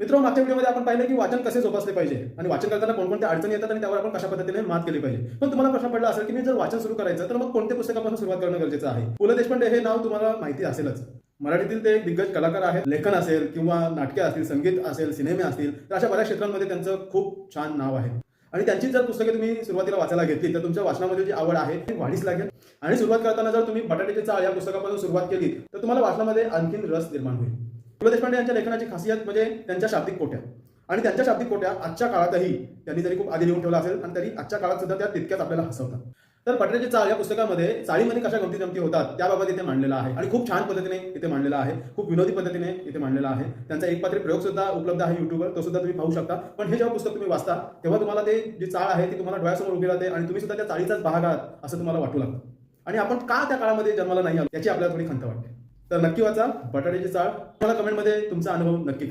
मित्र मागच्या व्हिडिओमध्ये आपण पाहिलं की वाचन कसे जोपासले पाहिजे आणि वाचन करताना कोणकोणत्या अडचणी येतात आणि त्यावर आपण कशा पद्धतीने मात केली पाहिजे. पण तुम्हाला प्रश्न पडला असेल की मी जर वाचन सुरू करायचं तर मग कोणत्या पुस्तकापासून सुरुवात करणं गरजेचं आहे? पु. ल. देशपांडे हे नाव तुम्हाला माहिती असेलच. मराठीतील ते एक दिग्गज कलाकार आहेत. लेखन असेल किंवा नाटके असतील संगीत असेल सिनेमे असतील तर अशा बऱ्याच क्षेत्रांमध्ये त्यांचं खूप छान नाव आहे. आणि त्यांची जर पुस्तके तुम्ही सुरुवातीला वाचायला घेतली तर तुमच्या वाचनामध्ये जी आवड आहे ती वाढीस लागेल. आणि सुरुवात करताना जर तुम्ही बटाट्याची चाळ या पुस्तकापासून सुरुवात केली तर तुम्हाला वाचनामध्ये आणखीन रस निर्माण होईल. पु ल देशपांडे यांच्या लेखनाची खासियत म्हणजे त्यांच्या शाब्दिक कोट्या. आणि त्यांच्या शाब्दिक कोट्या आजच्या काळातही त्यांनी जरी खूप आधी लिहून ठेवला असेल आणि तरी आजच्या काळात सुद्धा त्या तितक्याच आपल्याला हसवतात. तर बटाट्याची चाळ या पुस्तकामध्ये चाळीमध्ये कशा गमती जमती होतात त्याबाबत इथे मांडलेला आहे. आणि खूप छान पद्धतीने इथे मांडलेला आहे. खूप विनोदी पद्धतीने इथे मांडलेला आहे. त्यांचा एक पात्री प्रयोग सुद्धा उपलब्ध आहे युट्यूबवर तो सुद्धा तुम्ही पाहू शकता. पण हे जेव्हा पुस्तक तुम्ही वाचता तेव्हा तुम्हाला ते जी चाळ आहे ती तुम्हाला डोळ्यासमोर उभी राहते आणि तुम्ही सुद्धा त्या चाळीचाच भाग आहात असं तुम्हाला वाटू लागतं. आणि आपण का त्या काळामध्ये जन्माला नाही आलो याची आपल्याला थोडी खंत वाटते. तर नक्की वाचा बटाट्याची चाळ. मला कमेंटमध्ये तुमचा अनुभव नक्की